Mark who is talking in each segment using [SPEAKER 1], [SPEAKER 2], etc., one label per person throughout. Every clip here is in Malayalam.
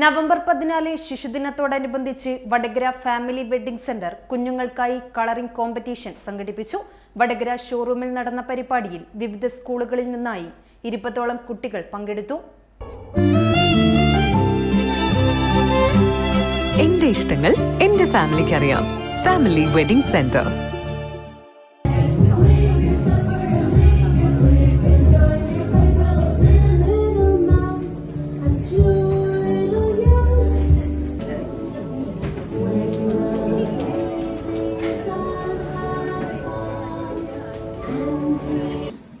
[SPEAKER 1] നവംബർ പതിനാല് ശിശുദിനത്തോടനുബന്ധിച്ച് വടകര ഫാമിലി വെഡ്ഡിംഗ് സെന്റർ കുഞ്ഞുങ്ങൾക്കായി കളറിംഗ് കോമ്പറ്റീഷൻ സംഘടിപ്പിച്ചു. വടകര ഷോറൂമിൽ നടന്ന പരിപാടിയിൽ വിവിധ സ്കൂളുകളിൽ നിന്നായി ഇരുപതോളം കുട്ടികൾ പങ്കെടുത്തു.
[SPEAKER 2] എന്റെ ഇഷ്ടങ്ങൾ എന്റെ ഫാമിലിക്ക് അറിയാം ഫാമിലി വെഡിംഗ് സെന്റർ.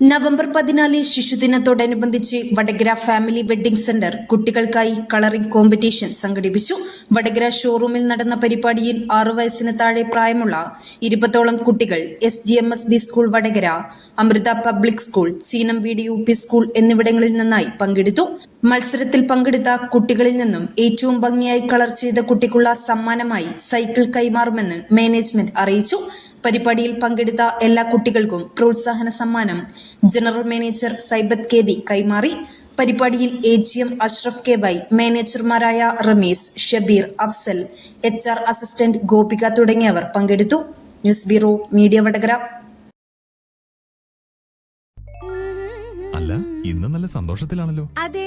[SPEAKER 1] നവംബർ പതിനാല് ശിശുദിനത്തോടനുബന്ധിച്ച് വടകര ഫാമിലി വെഡ്ഡിംഗ് സെന്റർ കുട്ടികൾക്കായി കളറിംഗ് കോമ്പറ്റീഷൻ സംഘടിപ്പിച്ചു. വടകര ഷോറൂമിൽ നടന്ന പരിപാടിയിൽ ആറു വയസ്സിന് താഴെ പ്രായമുള്ള ഇരുപത്തോളം കുട്ടികൾ S G M S B school Vadakara Amrita public school സീനം V D U P school എന്നിവിടങ്ങളിൽ നിന്നായി പങ്കെടുത്തു. മത്സരത്തിൽ പങ്കെടുത്ത കുട്ടികളിൽ നിന്നും ഏറ്റവും ഭംഗിയായി കളർ ചെയ്ത കുട്ടിക്കുള്ള സമ്മാനമായി സൈക്കിൾ കൈമാറുമെന്ന് മാനേജ്മെന്റ് അറിയിച്ചു. പരിപാടിയിൽ പങ്കെടുത്ത എല്ലാ കുട്ടികൾക്കും പ്രോത്സാഹന സമ്മാനം general manager Saibath K B കൈമാറി. പരിപാടിയിൽ A G M Ashraf K Y മാനേജർമാരായ Rameez Shabeer Afsal H R assistant Gopika തുടങ്ങിയവർ പങ്കെടുത്തു. News bureau media Vadakara.
[SPEAKER 3] അല്ല ഇന്ന് നല്ല സന്തോഷത്തിലാണല്ലോ.
[SPEAKER 4] അതെ